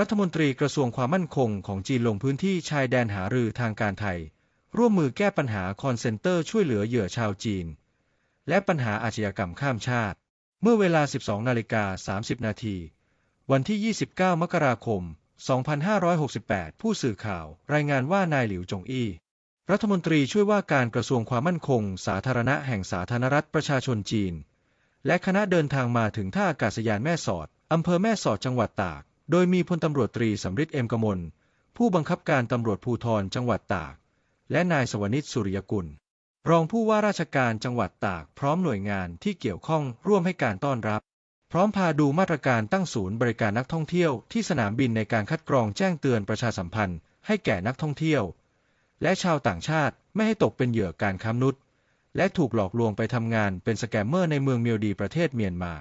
รัฐมนตรีกระทรวงความมั่นคงของจีนลงพื้นที่ชายแดนหารือทางการไทย ร่วมมือแก้ปัญหาคอนเซนเตอร์ช่วยเหลือเหยื่อชาวจีน และปัญหาอาชญากรรมข้ามชาติ เมื่อเวลา 12 นาฬิกา 30 นาที วันที่ 29 มกราคม 2568 ผู้สื่อข่าว รายงานว่านายหลิวจงอี้ รัฐมนตรีช่วยว่าการกระทรวงความมั่นคง สาธารณะแห่งสาธารณรัฐประชาชนจีน และคณะเดินทางมาถึงท่าอากาศยานแม่สอดอำเภอแม่สอดจังหวัดตาก โดยมีพลตำรวจตรีสำริดเอ็มกมล ผู้บังคับการตำรวจภูธรจังหวัดตาก และนายสวนิตสุริยกุล รองผู้ว่าราชการจังหวัดตากพร้อมหน่วยงานที่เกี่ยวข้องร่วมให้การต้อนรับ พร้อมพาดูมาตรการตั้งศูนย์บริการนักท่องเที่ยวที่สนามบินในการคัดกรองแจ้งเตือนประชาสัมพันธ์ให้แก่นักท่องเที่ยว และชาวต่างชาติไม่ให้ตกเป็นเหยื่อการค้ามนุษย์ และถูกหลอกลวงไปทำงานเป็นสแกมเมอร์ในเมืองเมียวดีประเทศเมียนมา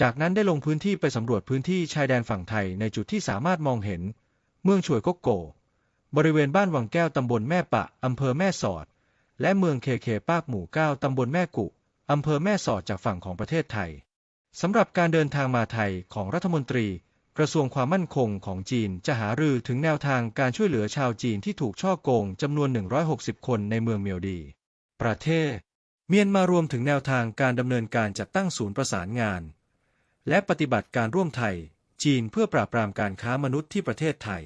จากนั้นได้ลงพื้นที่ไปสำรวจพื้นที่ชายแดนฝั่งไทยในจุดที่สามารถมองเห็น เมืองฉวยกกโก บริเวณบ้านวังแก้วตำบลแม่ปะอำเภอแม่สอด และเมืองเคเคปากหมู่เก้าตำบลแม่กุอำเภอแม่สอดจากฝั่งของประเทศไทยสำหรับการเดินทางมาไทยของรัฐมนตรี กระทรวงความมั่นคงของจีนจะหารือถึงแนวทางการช่วยเหลือชาวจีนที่ถูกช่อโกงจำนวน 160 คนในเมืองเมียวดี ประเทศ เมียนมารวมถึงแนวทางการดำเนินการจัดตั้งศูนย์ประสานงาน และปฏิบัติการร่วมไทย จีนเพื่อปราบปรามการค้ามนุษย์ที่ประเทศไทย